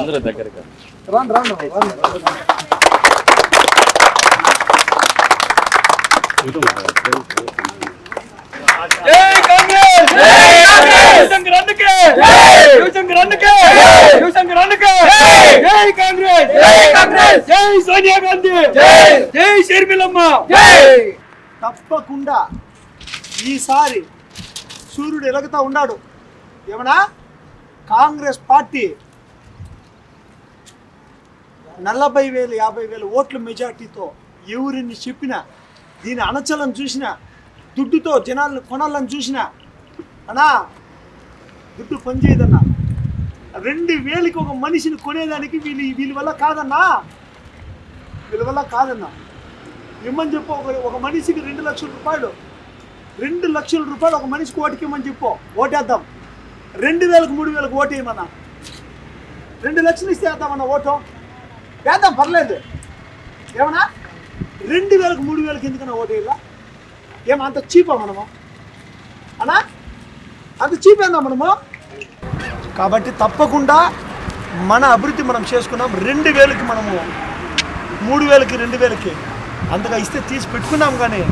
రండి దగ్గరగా సోనియా గాంధీ! జై! షర్మిలమ్మ! తప్పకుండా ఈసారి సూర్యుడు ఎలుగుతా ఉన్నాడు. ఏమన్నా? కాంగ్రెస్ పార్టీ నలభై వేలు యాభై వేల ఓట్ల మెజార్టీతో ఎవరిని చెప్పినా దీని అణచలను చూసినా దుడ్డుతో జనాలను కొనాలని చూసినా అనా దుడ్డు పనిచేయదన్నా. రెండు వేలకి ఒక మనిషిని కొనేదానికి వీళ్ళు వీళ్ళ వల్ల కాదన్నా. వీళ్ళ వల్ల కాదన్నా. ఇమ్మని చెప్పు ఒక ఒక మనిషికి రెండు లక్షల రూపాయలు రెండు లక్షల రూపాయలు ఒక మనిషికి ఓటుకి ఇమ్మని చెప్పు ఓటేద్దాం. రెండు వేలకు మూడు వేలకు ఓటేయమన్నా రెండు లక్షలు ఇస్తే వేద్దామన్నా ఓటు. వేద్దాం పర్లేదు. ఏమన్నా? రెండు వేలకు మూడు వేలకు ఎందుకన్నా ఓటీలా ఏమో అంత చీపా మనము? అనా అంత చీప్ ఏందా మనము? కాబట్టి తప్పకుండా మన అభివృద్ధి మనం చేసుకున్నాం. రెండు వేలకి మనము మూడు వేలకి రెండు వేలకి. అంతగా ఇస్తే తీసి పెట్టుకున్నాం కానీ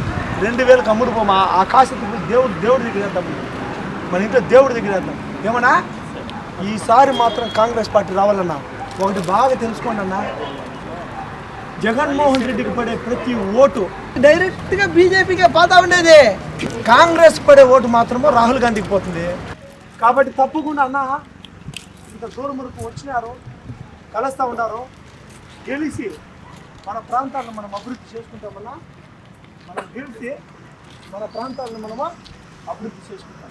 రెండు వేలకు అమ్ముడు పోమా? ఆ కాసు దేవుడు దేవుడి దగ్గర వేద్దాం. మన ఇంట్లో దేవుడి దగ్గర వేద్దాం. ఏమన్నా? ఈసారి మాత్రం కాంగ్రెస్ పార్టీ రావాలన్నా ఒకటి బాగా తెలుసుకోండి అన్న. జగన్మోహన్ రెడ్డికి పడే ప్రతి ఓటు డైరెక్ట్గా బీజేపీకే పోతా ఉండేది. కాంగ్రెస్ పడే ఓటు మాత్రమే రాహుల్ గాంధీకి పోతుంది. కాబట్టి తప్పకుండా అన్న ఇంత దూరం వరకు వచ్చినారు కలుస్తూ ఉన్నారు. గెలిచి మన ప్రాంతాలను మనం అభివృద్ధి చేసుకుంటామన్నా మనం గెలిచి మన ప్రాంతాలను మనము అభివృద్ధి చేసుకుంటాం.